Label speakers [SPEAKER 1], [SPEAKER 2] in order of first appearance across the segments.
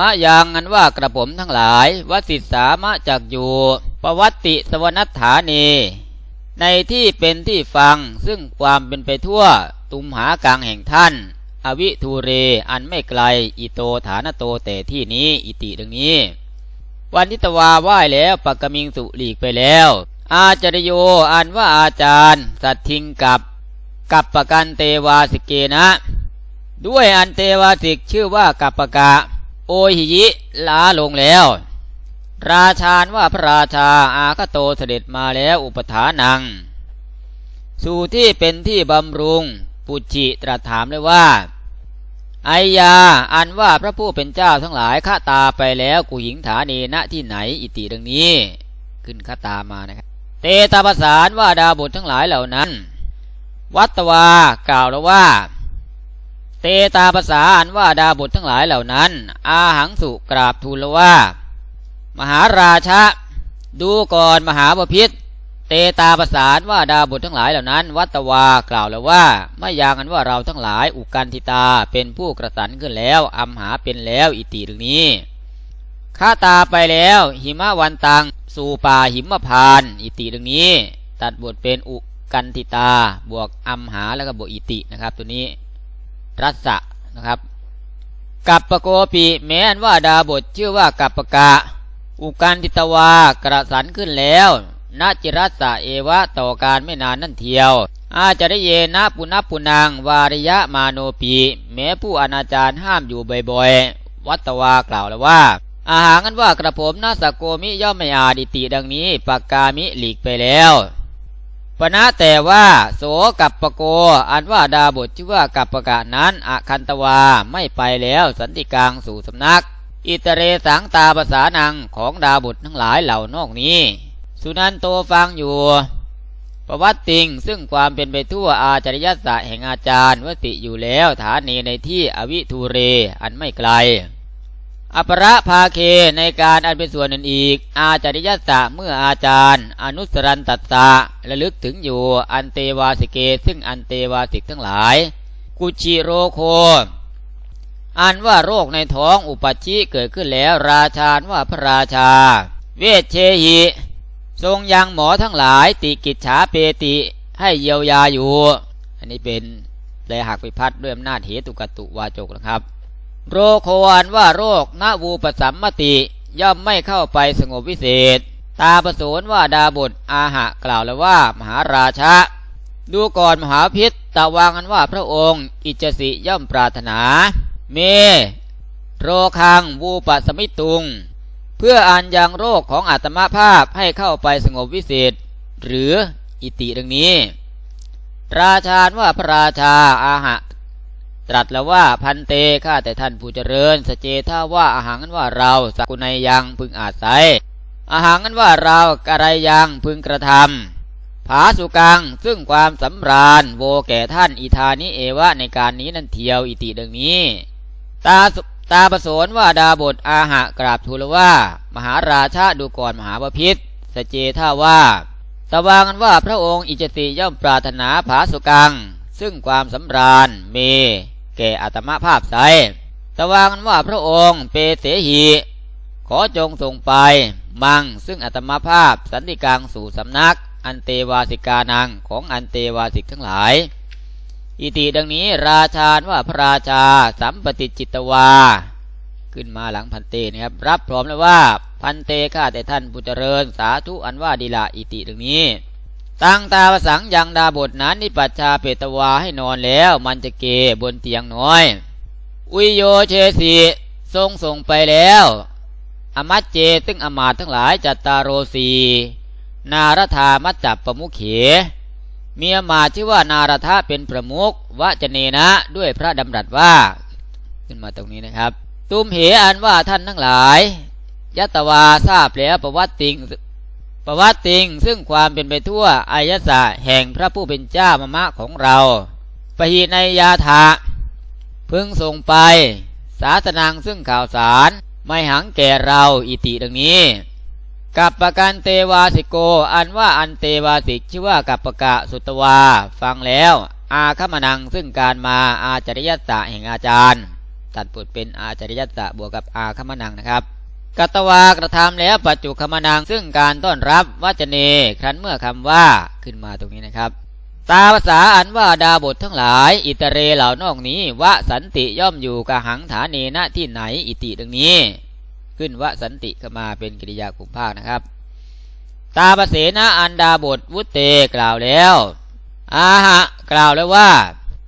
[SPEAKER 1] มะยังอันว่ากระผมทั้งหลายวสิสามะจักอยู่ปวัตติสวนัฏฐานีในที่เป็นที่ฟังซึ่งความเป็นไปทั่วตุมหากลางแห่งท่าน อวิทูเรอันไม่ไกล อิโตฐานโตแต่ที่นี้อิติดังนี้ วันทิตวาไหว้แล้วปักกมิงสุหลีกไปแล้ว อาจารโยอันว่าอาจารย์ สัตทิงกับกับประกันเตวาสิเกนะ ด้วยอันเตวาสิกชื่อว่ากับปะกะ โอหิยิลาลงแล้ว ราชานว่าพระราชาอาคโตเสด็จมาแล้วอุปถานัง สู่ที่เป็นที่บำรุงปุจิตรัสถามเลยว่าไอยาอันว่าพระผู้เป็นเจ้าทั้งหลายข้าตาไปแล้วกุหิงฐานีณที่ไหนอิติดังนี้ ขึ้นข้าตามานะครับ เตตาประสานว่าดาบุตรทั้งหลายเหล่านั้น วัตวากล่าวแล้วว่า เตตาภาษาอันว่าดาบุตรทั้งหลายเหล่านั้น อาหังสุกราบทูลว่า มหาราชะดูก่อนมหาบพิษเตตาประสานว่าดาบุตรทั้งหลายเหล่านั้น วัตวากล่าวแล้วว่าไม่ยางกันว่าเราทั้งหลายอุกันทิตาเป็นผู้กระสันขึ้นแล้วอัมหาเป็นแล้วอิติดึงนี้ข้าตาไปแล้วหิมะวันตังสู่ป่าหิมพานอิติดึงนี้ ตัดบทเป็นอุกันทิตาบวกอัมหาแล้วก็บวกอิตินะครับตัวนี้ รัศะนะครับกัปปโกปีแม้นว่าดาบทชื่อว่ากัปปกะ อุกันทิตวากระสันขึ้นแล้วนาจิรัสสะเอวะต่อการไม่นานนั่นเทียว อาจจะได้เยนะปุณปุนังวาริยะมาโนปีแม้ผู้อนาจารห้ามอยู่บ่อยๆ วัตวากล่าวแล้วว่า อาหารกันว่ากระผมนาสโกมิย่อมไม่อาดิติดังนี้ปากกามิหลีกไปแล้ว ปณะแต่ว่าโสกับปโก อันว่าดาบทชื่อว่ากับประกะนั้นอคันตวาไม่ไปแล้วสันติกลางสู่สำนัก อิตเรสังตาภาษานังของดาบททั้งหลายเหล่านอกนี้ สุนันโตฟังอยู่ ประวัติติงซึ่งความเป็นไปทั่วอาจริยศะแห่งอาจารย์วติอยู่แล้วฐานีในที่อวิทูเรอันไม่ไกล อปราภาเคในการอันเป็นส่วนอื่นอีก อาจาริยสะเมื่ออาจารย์ อนุสรันตัสสะระลึกถึงอยู่อันเตวาสิเก ซึ่งอันเตวาสิกทั้งหลาย กุชิโรโค อันว่าโรคในท้องอุปชิเกิดขึ้นแล้วราชานว่าพระราชา เวชเชหิ ทรงยังหมอทั้งหลายติกิจฉาเปติให้เยียวยาอยู่ อันนี้เป็นแปลหักพิพัฒน์ด้วยอำนาจเหตุกตุวาจกนะครับ โรโควานว่าโรคนาวูปสัมมติ ย่อมไม่เข้าไปสงบวิเศษ ตาประสูนว่าดาบทอาหะกล่าวแล้วว่า มหาราชะ ดูก่อนมหาพิษตะวางันว่าพระองค์ อิจสิย่อมปรารถนา เม โรคังวูปสมิตุง เพื่ออันยังโรคของอาตมาภาพให้เข้าไปสงบวิเศษ หรืออิติดังนี้ ราชาว่าพระราชาอาหะ ตรัสแล้วว่าพันเตข้าแต่ท่านผู้เจริญ สเจท่าว่าอาหารนั้นว่าเราสักุณยยังพึงอาศัย อาหารนั้นว่าเราอะไรยังพึงกระทำผาสุกังซึ่งความสำราญโวแก่ท่านอิธานิเอวะในการนี้นั่นเทียวอิติดังนี้ ตาตาประสนว่าดาบทอาหะกราบทูลว่า มหาราชาดูก่อนมหาบพิษสเจท่าว่าตะวางันว่าพระองค์อิจติย่อมปรารถนาผาสุกัง ซึ่งความสำราญเม แก่อัตมภาพใสตะวางันว่าพระองค์เปเสหี ขอจงส่งไป มังซึ่งอัตมภาพสันติกลางสู่สำนัก อันเตวาสิกานังของอันเตวาสิกทั้งหลาย อิติดังนี้ราชาว่าพระราชาสัมปติจิตวา ขึ้นมาหลังพันเตนะครับ รับพร้อมแล้วว่าพันเตข้าแต่ท่านผู้เจริญสาธุอันว่าดีละอิติดังนี้ ตั้งตาประสังยังดาบทนั้นนิปัชชาเปตวาให้นอนแล้ว มันจะเกบนเตียงน้อย อุยโยเชสีทรงส่งไปแล้ว อมัจเจซึ่งอมาตทั้งหลายจัตตาโรสีนารธามัจจับประมุขเขเมียมาชื่อว่านารธาเป็นประมุขวะจเนนะด้วยพระดำรัสว่า ขึ้นมาตรงนี้นะครับ ตุมเหอันว่าท่านทั้งหลาย ยัตวาทราบแล้วประวัติติง ประวัติติงซึ่งความเป็นไปทั่วอายสะแห่งพระผู้เป็นเจ้ามะมะของเราปหีในยาถาพึงส่งไป สาสนังซึ่งข่าวสารไม่หังแก่เราอิติดังนี้ กับประกันเตวาสิโก อันว่าอันเตวาสิกชื่อว่ากับประกะสุตวา ฟังแล้ว อาคมนังซึ่งการมาอาจริยศะแห่งอาจารย์ ตัดบทเป็นอาจริยตตะบวกกับอาคมนังนะครับ กัตวากระทำแล้วปัจจุคมนังซึ่งการต้อนรับวัจเน ครั้นเมื่อคำว่าขึ้นมาตรงนี้นะครับ ตาภาษาอันว่าดาบททั้งหลาย อิตเรเหล่านอกนี้วะสันติย่อมอยู่กะหังฐานเนณที่ไหนอิติดังนี้ ขึ้นวะสันติเข้ามาเป็นกิริยาคุมภาคนะครับ ตาภเสนะอันดาบทวุตเตกล่าวแล้วอาหะกล่าวแล้วว่า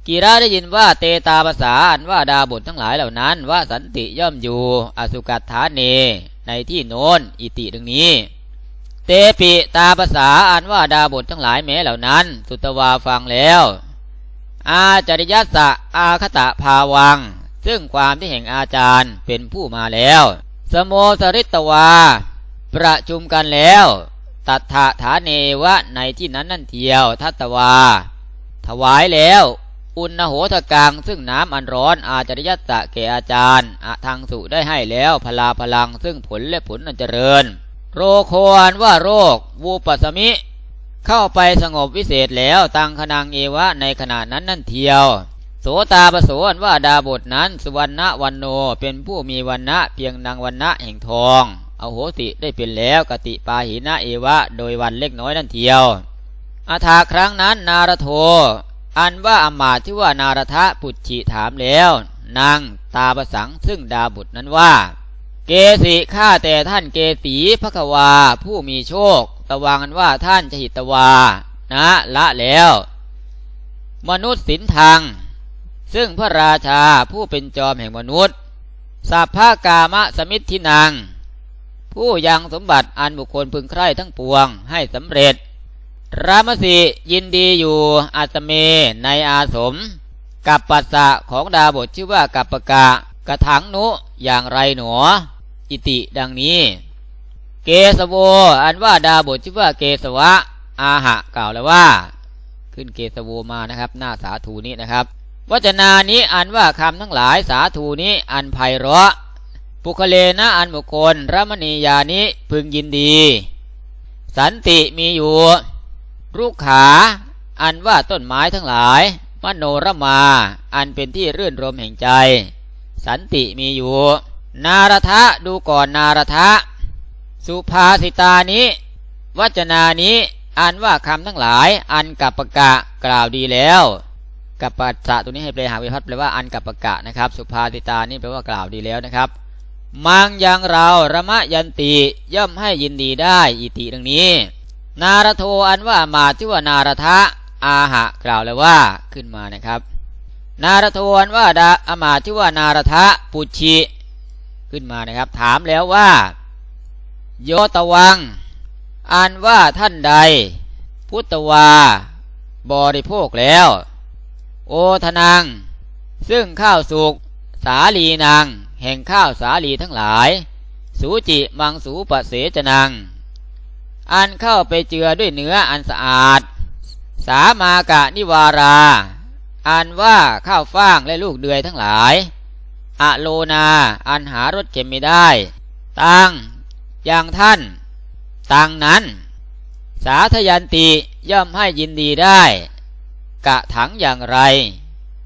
[SPEAKER 1] กีราได้ยินว่าเตตาภาษาอันว่าดาบททั้งหลายเหล่านั้น ว่าสันติย่อมอยู่ อสุกัตฐานเน ในที่โน้นอิติดังนี้ เตปิตาภาษาอันว่าดาบททั้งหลายแม้เหล่านั้น สุตวาฟังแล้ว อาจริยสะอาคตะภาวัง ซึ่งความที่แห่งอาจารย์เป็นผู้มาแล้ว สโมสริตวา ประชุมกันแล้ว ตัทธฐานเนวะในที่นั้นนั่นเทียวทัตวา ถวายแล้ว อุณโหทกังซึ่งน้ำอันร้อนอาจริยตะแก่อาจารย์อะทางสุได้ให้แล้วพลาพลังซึ่งผลและผลอันเจริญ โรโคอันว่าโรควูปสมิ เข้าไปสงบวิเศษแล้วตังคนังเอวะในขณะนั้นนั่นเทียว โสตาปโสอันว่าดาบทนั้น สุวรรณวันโนเป็นผู้มีวันณะเพียงนางวันณะแห่งทองอโหติได้เป็นแล้วกติปาหินะเอวะ โดยวันเล็กน้อยนั่นเทียว อาถาครั้งนั้นนารโท อันว่าอมาที่ว่านารทะปุจฉิถามแล้ว นางตาประสังซึ่งดาบุตรนั้นว่า เกสิข้าแต่ท่านเกสีพระควาผู้มีโชค ตะวังกันว่าท่านจะหิตวา นะละแล้ว มนุษย์สินทาง ซึ่งพระราชาผู้เป็นจอมแห่งมนุษย์สัพพากามะสมิทธินางผู้ยังสมบัติอันบุคคลพึงใคร่ทั้งปวงให้สำเร็จ รามสียินดีอยู่อาตเมในอาสม กับปัสสะของดาบทชื่อว่ากัปปะกะกระถังนุอย่างไรหนออิติดังนี้ เกสโวอันว่าดาบทชื่อว่าเกสวะ อาหะกล่าวแล้วว่า ขึ้นเกสโวมานะครับ หน้าสาธูนี้นะครับวจนานี้อันว่าคำทั้งหลายสาธูนี้อันไพเราะปุคเลนะอันบุคคลรมณียานิพึงยินดี สันติมีอยู่ รูกขา อันว่าต้นไม้ทั้งหลาย มโนรมา อันเป็นที่รื่นรมแห่งใจ สันติมีอยู่ นารทะดูก่อนนารทะ สุภาสิตานิวัจนานี้ อันว่าคำทั้งหลาย อันกับประกะกล่าวดีแล้วกับปัสสะตัวนี้ให้แปลหาวิพัฒน์แปลว่าอันกับประกะนะครับ สุภาสิตานี้แปลว่ากล่าวดีแล้วนะครับมังยังเราระมะยันติย่อมให้ยินดีได้อิติดังนี้ นารโทอันว่ามาที่ว่านารทะอาหะกล่าวแล้วว่าขึ้นมานะครับ นารโทอันว่าดาอามาที่ว่านารทะปุชิขึ้นมานะครับ ถามแล้วว่า โยตวัง อันว่าท่านใด พุทธวา บริโภคแล้ว โอทนัง ซึ่งข้าวสุกสาลีนางแห่งข้าวสาลีทั้งหลาย สูจิมังสูปเสจนัง อันเข้าไปเจือด้วยเนื้ออันสะอาด สามากะนิวารา อันว่าข้าวฟ่างและลูกเดือยทั้งหลาย อโลนา อันหารสเข็มไม่ได้ ตังอย่างท่าน ตังนั้น สาธยันติย่อมให้ยินดีได้ กะถังอย่างไร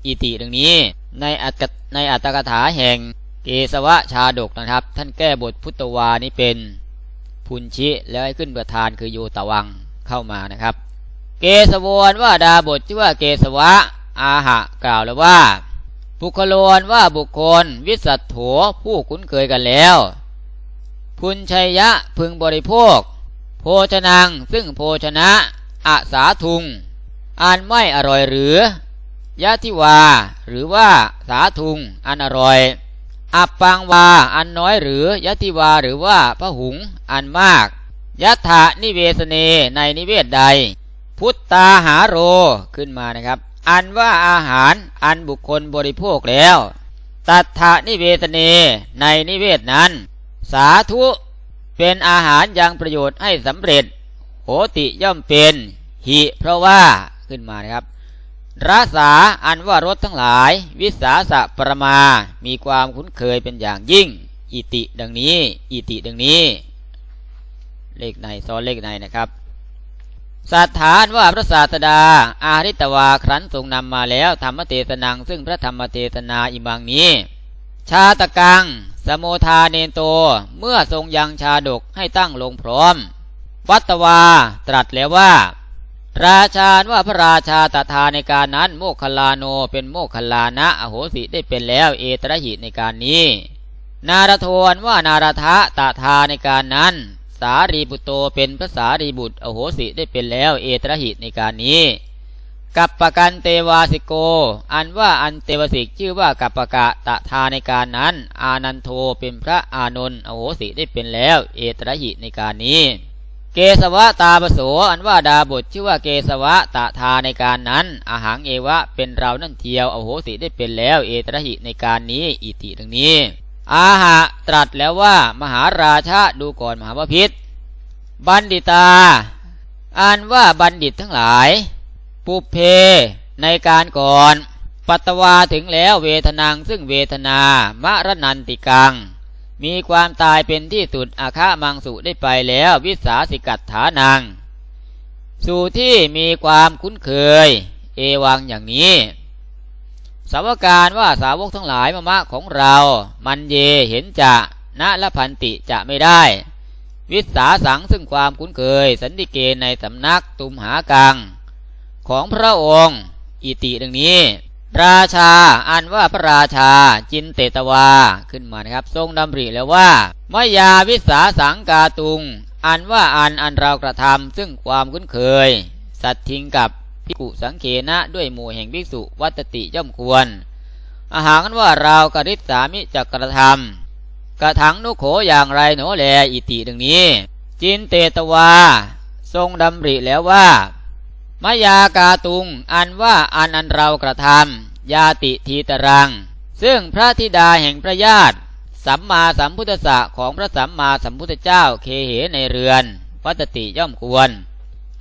[SPEAKER 1] อิติดังนี้ในอัตในอัตถกถาแห่งเกสวะชาดกนะครับ ท่านแก้บทพุทธวานี้เป็น พุนชิ แล้วให้ขึ้นประธานคือโยตวังเข้ามานะครับ เกสวนว่าดาบทชื่อว่าเกสวะ อาหะกล่าวแล้วว่าบุคลนว่าบุคคล วิสัตโถผู้คุ้นเคยกันแล้วพุนชัยยะพึงบริโภค โภชนัง ซึ่งโภชนะอาสาทุงอันไม่อร่อยหรือยะทิวา หรือว่าสาทุงอันอร่อย อัปปังวา อันน้อยหรือยติวาหรือว่าพระหุง อันมากยัตถานิเวสเนในนิเวศใด พุทธาหาโรขึ้นมานะครับ อันว่าอาหารอันบุคคลบริโภคแล้ว ตัทธานิเวสเนในนิเวศนั้น สาธุเป็นอาหารยังประโยชน์ให้สำเร็จโหติย่อมเป็นหิเพราะว่าขึ้นมานะครับ รัษาอันว่ารถทั้งหลาย วิสาสะประมา มีความคุ้นเคยเป็นอย่างยิ่ง อิติดังนี้ อิติดังนี้ เลขในซ้อนเลขในนะครับสัทธานว่าพระศาสดา อาริตวาครั้นทรงนำมาแล้วธรรมเทศนัง ซึ่งพระธรรมเทศนาอิมังนี้ ชาตกัง สโมทาเนโต เมื่อทรงยังชาดกให้ตั้งลงพร้อม วัตวาตรัสแล้วว่า ราชาว่าพระราชาตถาในการนั้น โมคคลาโนเป็นโมคคลานะอโหสิได้เป็นแล้วเอตระหิในการนี้ นารทวนว่านารทะตถาในการนั้น สารีบุตโตเป็นพระสารีบุตรอโหสิได้เป็นแล้วเอตระหิในการนี้กับปกันเตวาสิโก อันว่าอันเตวสิกชื่อว่ากับปะกะตะทาในการนั้น อานันโทเป็นพระอานนท์อโหสิได้เป็นแล้ว เอตระหิในการนี้ เกสวะตาปโสอันว่าดาบทชื่อว่าเกสวะตะทาในการนั้น อาหารเอวะเป็นเรานั่นเทียวอโหสิได้เป็นแล้ว เอตระหิในการนี้อิติดังนี้ อาหะตรัสแล้วว่า มหาราชาดูก่อนมหาวพิษบัณฑิตาอันว่าบัณฑิตทั้งหลาย ปุเพในการก่อน ปัตวาถึงแล้วเวทนางซึ่งเวทนามะรนันติกัง มีความตายเป็นที่สุดอาคามังสุได้ไปแล้ววิสาสิกัตถานัง สู่ที่มีความคุ้นเคย เอวังอย่างนี้ สาวการว่าสาวกทั้งหลายมะมะของเรา มันเยเห็นจะนะละพันติจะไม่ได้ วิสาสังซึ่งความคุ้นเคย สันติเกณในสำนักตุมหากัง ของพระองค์ อิติดังนี้ ราชา อันว่าพระราชา จินเตตวา ขึ้นมานะครับ ทรงดำริแล้วว่ามยาวิสาสังกาตุง อันว่าอันอันเรากระทำซึ่งความคุ้นเคย สัตทิงกับพิกุสังเขนะด้วยหมู่แห่งภิกษุวัตติย่อมควร อาหารกันว่าเรากริษสามิจะกระทำกระถังนุโขอย่างไรหนอแลอิติดังนี้ จินเตตวา ทรงดำริแล้วว่า มายากาตุง อันว่าอันอันเรากระทำยาติทีตรัง ซึ่งพระธิดาแห่งพระญาติสัมมาสัมพุทธะของพระสัมมาสัมพุทธเจ้าเคเหในเรือนวัตติย่อมควร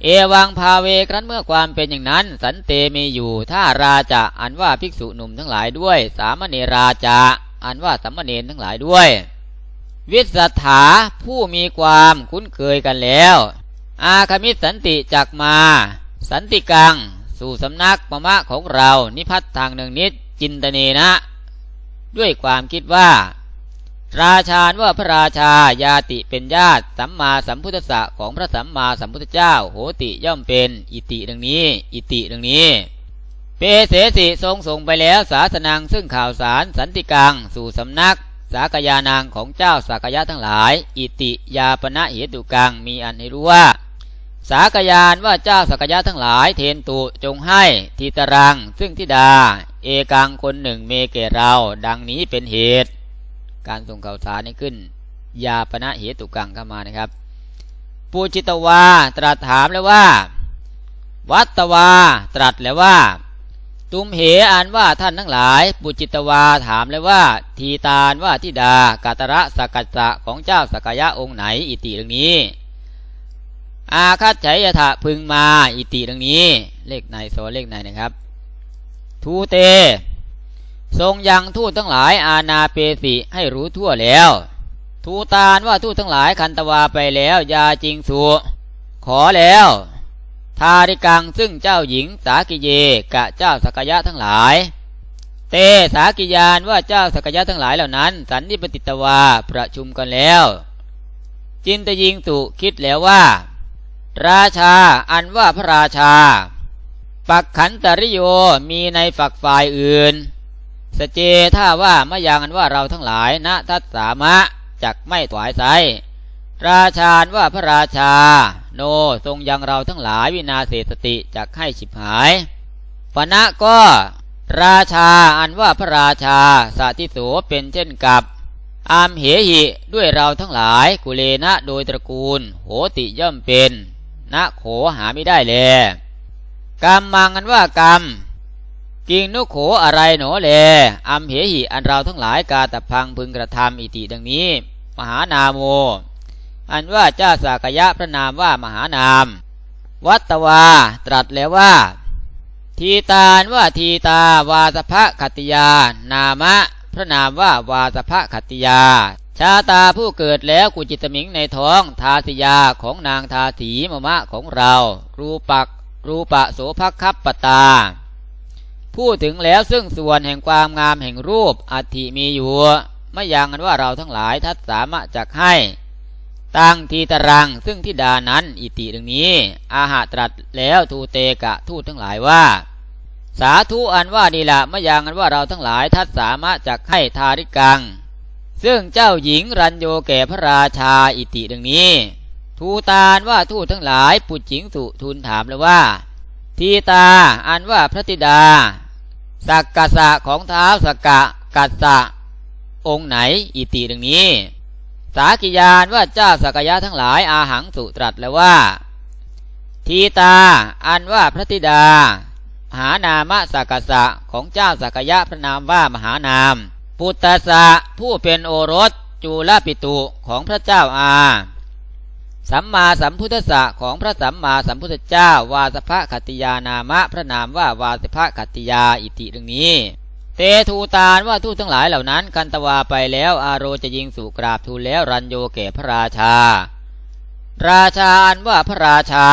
[SPEAKER 1] เอวังพาเวครั้นเมื่อความเป็นอย่างนั้น สันเตมีอยู่ถ้าราจะอันว่าภิกษุหนุ่มทั้งหลายด้วย สามเณราจะอันว่าสัมมเณรทั้งหลายด้วย วิสัทธาผู้มีความคุ้นเคยกันแล้ว อาคมิสันติจักมา สันติกัง สู่สำนักมะมะของเรา นิพัฒทางหนึ่งนิดจินตเนนะ ด้วยความคิดว่า ราชาว่าพระราชาญาติเป็นญาติ สัมมาสัมพุทธะของพระสัมมาสัมพุทธเจ้า โหติย่อมเป็น อิติดังนี้ อิติดังนี้เปเสสิทรงส่งไปแล้วศาสนังซึ่งข่าวสารสันติกัง สู่สำนัก สากยานางของเจ้าสากยะทั้งหลาย อิติยาปณะเหตุกังมีอันให้รู้ว่า สากยานว่าเจ้าสักยะทั้งหลายเทนตุจงให้ทีตรัง ซึ่งทิดา เอกังคนหนึ่งเมเกเรา ดังนี้เป็นเหตุ การส่งข่าวสารนี้ขึ้น ยาปณะเหตุกังเข้ามานะครับ ปูจิตวาตรัสถามแล้วว่า วัตวาตรัสแล้วว่า ตุมเหอ่านว่าท่านทั้งหลาย ปุจิตวาถามแล้วว่า ทีตานว่าทิดากาตระสกัสะของเจ้าสักยะองค์ไหนอิติเรื่องนี้ อาคัตไฉยถะพึงมา อิติดังนี้ เลขในโซเลขในนะครับ ทูเต ทรงยังทูตทั้งหลาย อาณาเปสิให้รู้ทั่วแล้ว ทูตานว่าทูตทั้งหลายคันตวาไปแล้วยาจริงสุขอแล้ว ทาริกังซึ่งเจ้าหญิงสากิเยกะเจ้าสกยะทั้งหลาย เตสากิยานว่าเจ้าสกยะทั้งหลายเหล่านั้น สันนิปติตวาประชุมกันแล้ว จินตยิงสุคิดแล้วว่า ราชาอันว่าพระราชา ปักขันตริโยมีในฝักฝ่ายอื่น สเจถ้าว่ามะยังอันว่าเราทั้งหลายณทัตสามะจักไม่ถวายไซราชาอันว่าพระราชา โนทรงยังเราทั้งหลายวินาเศสติจักให้ฉิบหายปณะก็ ราชาอันว่าพระราชาสาธิโสเป็นเช่นกับอามเหหิด้วยเราทั้งหลายกุเลนะโดยตระกูล โหติย่อมเป็น นะโขหาไม่ได้แลกรรมมังกันว่ากรรมกิงนุโขอะไรหนอแลอัมเหหิอันเราทั้งหลายกาตะพังพึงกระทำอิติดังนี้ มหานาโม อันว่าเจ้าสากยะพระนามว่ามหานาม วัตวาตรัสแล้วว่า ทีตานว่าทีตาวาสภคติยา นามะ พระนามว่าวาสภคติยา ชาตาผู้เกิดแล้วกุจิตมิงในท้องทาสิยาของนางทาสีมะมะของเรารูปักรูปะโสภคับปตา พูดถึงแล้วซึ่งส่วนแห่งความงามแห่งรูปอัติมีอยู่ไม่ยังกันว่าเราทั้งหลายทัดสามารถจักให้ตั้งทีตรังซึ่งทิดานั้นอิติดังนี้ อาหาตรัสแล้วทูเตกะทูตทั้งหลายว่า สาธุอันว่าดีละไม่ยังกันว่าเราทั้งหลายทัดสามารถจักให้ทาริกัง ซึ่งเจ้าหญิงรันโยแก่พระราชาอิติดังนี้ ทูตานว่าทูตทั้งหลายปุจจิงสุทูลถามแล้วว่า ทีตาอันว่าพระธิดา สักกะสะของเท้าสักกะกัสสะองค์ไหนอิติดังนี้ สากิยานว่าเจ้าสักยะทั้งหลายอาหังสุตรัสแล้วว่า ทีตาอันว่าพระธิดา หานามะสักกะสะของเจ้าสักยะพระนามว่ามหานาม ปุตตะสะผู้เป็นโอรสจูลปิตุของพระเจ้าอา สัมมาสัมพุทธะของพระสัมมาสัมพุทธเจ้า วาสภคติยานามะ พระนามว่าวาสภคติยาอิติดังนี้ เตทูตานว่าทูตทั้งหลายเหล่านั้น กันตวาไปแล้วอาโรจะยิงสู่กราบทูลแล้วรันโยแก่พระราชา ราชาอันว่าพระราชา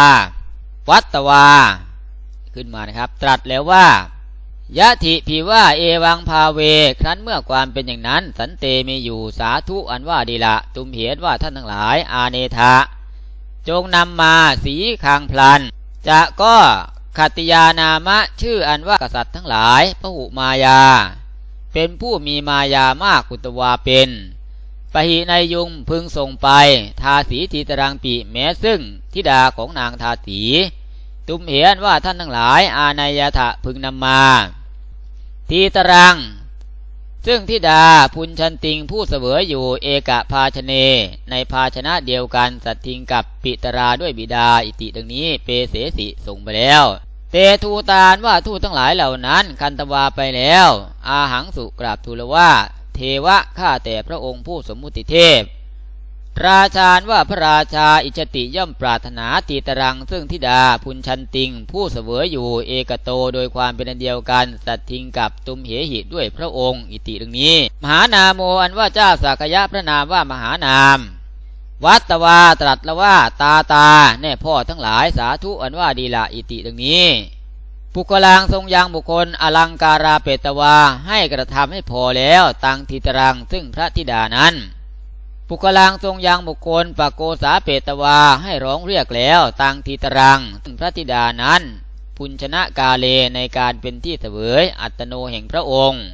[SPEAKER 1] วัตตวา ขึ้นมานะครับ ตรัสแล้วว่า ยะถิพีว่าเอวังพาเว ครั้นเมื่อความเป็นอย่างนั้น สันเตมีอยู่สาธุอันว่าดีละ ตุมเหตุว่าท่านทั้งหลาย อาเนทะ จงนำมาสีคางพลัน จะก็ขติยานามะชื่ออันว่ากษัตริย์ทั้งหลายพหุมายา เป็นผู้มีมายามากกุตวาเป็นปหิในยุงพึงส่งไป ทาสีทีตรังปีแม้ซึ่งทิดาของนางทาสี ตุมเหนว่าท่านทั้งหลาย อานายทะพึงนำมา ทีตรัง ซึ่งทิดาพุนชันติงผู้เสวยอยู่เอกะภาชเน ในภาชนะเดียวกันสัตทิงกับปิตราด้วยบิดาอิติดังนี้เปเสสิส่งไปแล้วเตทูตานว่าทูตทั้งหลายเหล่านั้นคันตวาไปแล้ว อาหังสุกราบทูลว่า เทวะข้าแต่พระองค์ผู้สมมุติเทพ ราชาว่าพระราชาอิจติย่อมปรารถนาตีตรัง ซึ่งทิดาพุนชันติง ผู้เสวยอยู่เอกโตโดยความเป็นอันเดียวกัน สัตทิงกับตุมเหหิด้วยพระองค์ อิติดังนี้ มหานาโมอันว่าเจ้าสากยะพระนามว่ามหานาม วัตวาตรัสละว่าตาตา แน่พ่อทั้งหลายสาธุอันว่าดีละอิติดังนี้ปุกลางทรงยังบุคคลอลังการาเปตวาให้กระทำให้พอแล้วตังทิตรังซึ่งพระธิดานั้น ปุกลางทรงยังบุคคลปะโกสาเปตวาให้ร้องเรียกแล้วตังทิตรังซึ่งพระธิดานั้น พุนชนะกาเลในการเป็นที่เสวยอัตโนแห่งพระองค์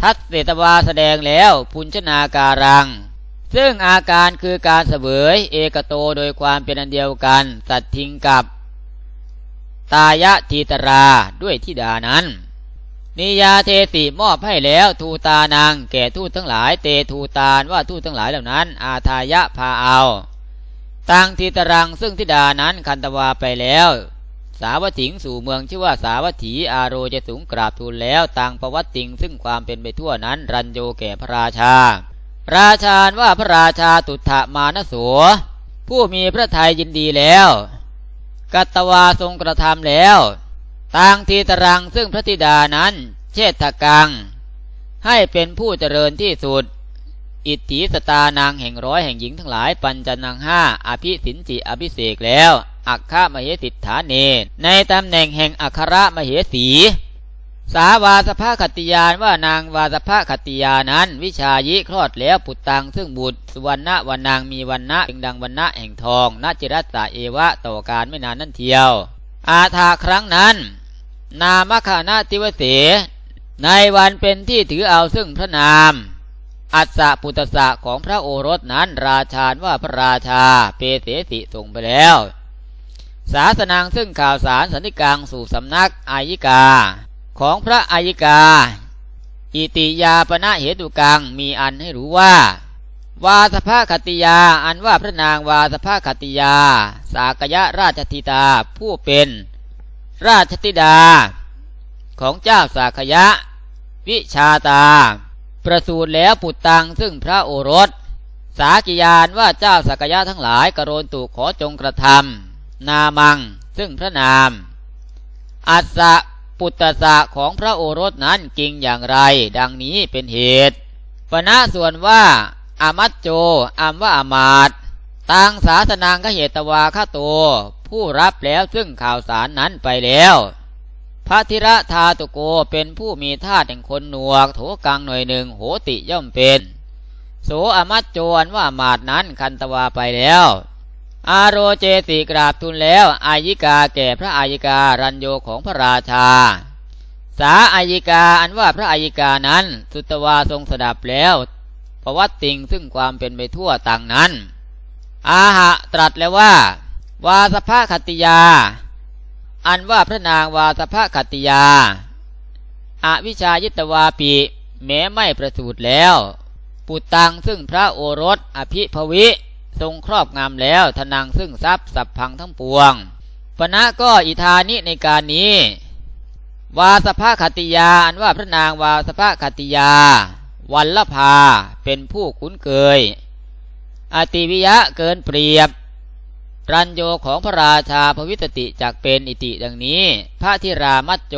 [SPEAKER 1] ทัศเสตวาแสดงแล้วพุนชนาการัง ซึ่งอาการคือการเสวยเอกโตโดยความเป็นอันเดียวกัน สัตทิงกับ ตายะทีตราด้วยทิดานั้น นิยาเทติมอบให้แล้วทูตานางแก่ทูตทั้งหลาย เตทูตานว่าทูตทั้งหลายเหล่านั้น อาทายะพาเอาตังทีตรังซึ่งทิดานั้นคันตวาไปแล้ว สาวัติงสู่เมืองชื่อว่าสาวัตถีอาโรจะสูงกราบทูลแล้วตังประวัติงซึ่งความเป็นไปทั่วนั้น รันโยแก่พระราชา ราชาว่าพระราชาตุถะมานโสผู้มีพระทัยยินดีแล้ว กัตวาทรงกระทำแล้ว ต่างทีตรังซึ่งพระธิดานั้น เชษฐกัง ให้เป็นผู้เจริญที่สุด อิทธิสตานางแห่งร้อยแห่งหญิงทั้งหลายปัญจนางห้าอภิสินจิอภิเสกแล้ว อัคคมเหติฐานเน ในตำแหน่งแห่งอัครมเหสี สาวาสภาคติยานว่านางวาสภาคติยานั้น วิชายิคลอดแล้วปุตตังซึ่งบุตรสุวรรณวันนางมีวันณะเป็นดังวันณะแห่งทองนาจิรัตตาเอวะต่อการไม่นานนั่นเทียว อาทาครั้งนั้น นามคานาติวเส ในวันเป็นที่ถือเอาซึ่งพระนาม อัสสะปุตสะของพระโอรสนั้นราชาว่าพระราชาเปเสสิส่งไปแล้ว ศาสนางซึ่งข่าวสารสันติกังสู่สำนักอายิกา ของพระอายิกา อิติยาปณะเหตุกังมีอันให้รู้ว่า วาสภาคติยาอันว่าพระนางวาสภาคติยา สากยะราชธิตาผู้เป็น ราชธิดา ของเจ้าสากยะ วิชาตา ประสูติแล้วปุตตังซึ่งพระโอรส สากิยานว่าเจ้าสากยะทั้งหลายกรณตุขอจงกระทำนามัง ซึ่งพระนาม อัสสะปุตตสะของพระโอรสนั้นจริงอย่างไร ดังนี้เป็นเหตุปณะส่วนว่าอามัจโจอัมว่าอามาตตังสาสนางกเหตวาคาโต ผู้รับแล้วซึ่งข่าวสารนั้นไปแล้วพระธิระทาตุโกเป็นผู้มีธาตุแห่งคนหนวก โถกังหน่อยหนึ่งโหติย่อมเป็น โสอมัจโจรว่ามาดนั้นคันตวาไปแล้ว อาโรเจติกราบทูลแล้วอายิกาแก่พระอายิการัญโยของพระราชา สาอายิกาอันว่าพระอายิกานั้น สุตวาทรงสดับแล้วประวัติติงซึ่งความเป็นไปทั่วต่างนั้น อาหะตรัสแล้วว่า วาสภาคติยา อันว่าพระนางวาสภาคติยาอาวิชายิตวาปีแม้ไม่ประสูติแล้ว ปุตตังซึ่งพระโอรสอภิภวิทรงครอบงำแล้วทนังซึ่งทรัพย์สัพพังทั้งปวงปณะก็อิธานิในการนี้ วาสภาคติยา อันว่าพระนางวาสภาคติยา วันละพาเป็นผู้คุ้นเคย อติวิยะเกินเปรียบ รัญโยของพระราชาพวิตติจักเป็นอิติดังนี้ พระธิรามัจโจ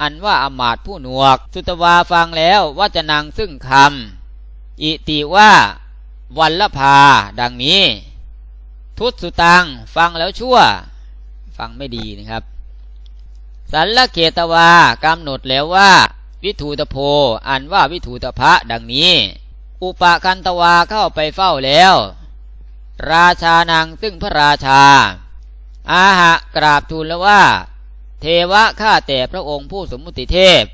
[SPEAKER 1] อันว่าอมาตผู้หนวก สุตวาฟังแล้วว่าจะนางซึ่งคำอิติว่าวันละพาดังนี้ ทุตสุตังฟังแล้วชั่ว ฟังไม่ดีนะครับ สันละเกตวากำหนดแล้วว่า วิถูตโพ อันว่าวิถูตพะดังนี้ อุปกันตวาเข้าไปเฝ้าแล้ว ราชานางซึ่งพระราชา อาหะกราบทูลแล้วว่า เทวะข้าแต่พระองค์ผู้สมมุติเทพ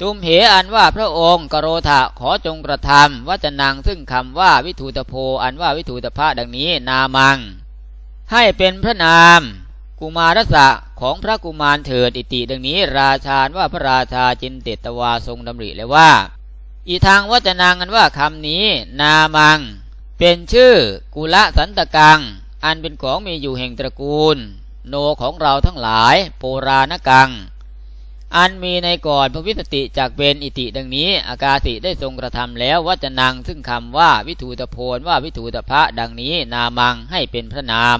[SPEAKER 1] ตุมเหอันว่าพระองค์กโรธะขอจงกระทำว่าจนางซึ่งคำว่าวิถูตโพอันว่าวิถูตพะดังนี้นามัง ให้เป็นพระนาม กุมารสะของพระกุมารเถิดอิติดังนี้ ราชาว่าพระราชาจินเตตวาทรงดำริเลยว่า อีทางวจนางกันว่าคำนี้ นามัง เป็นชื่อกุละสันตกัง อันเป็นของมีอยู่แห่งตระกูล โนของเราทั้งหลายโปราณกัง อันมีในก่อนพระวิสติจากเป็นอิติดังนี้ อากาสิได้ทรงกระทำแล้ววัจนังซึ่งคำว่าวิถูตโพนว่าวิถูตพระดังนี้นามังให้เป็นพระนาม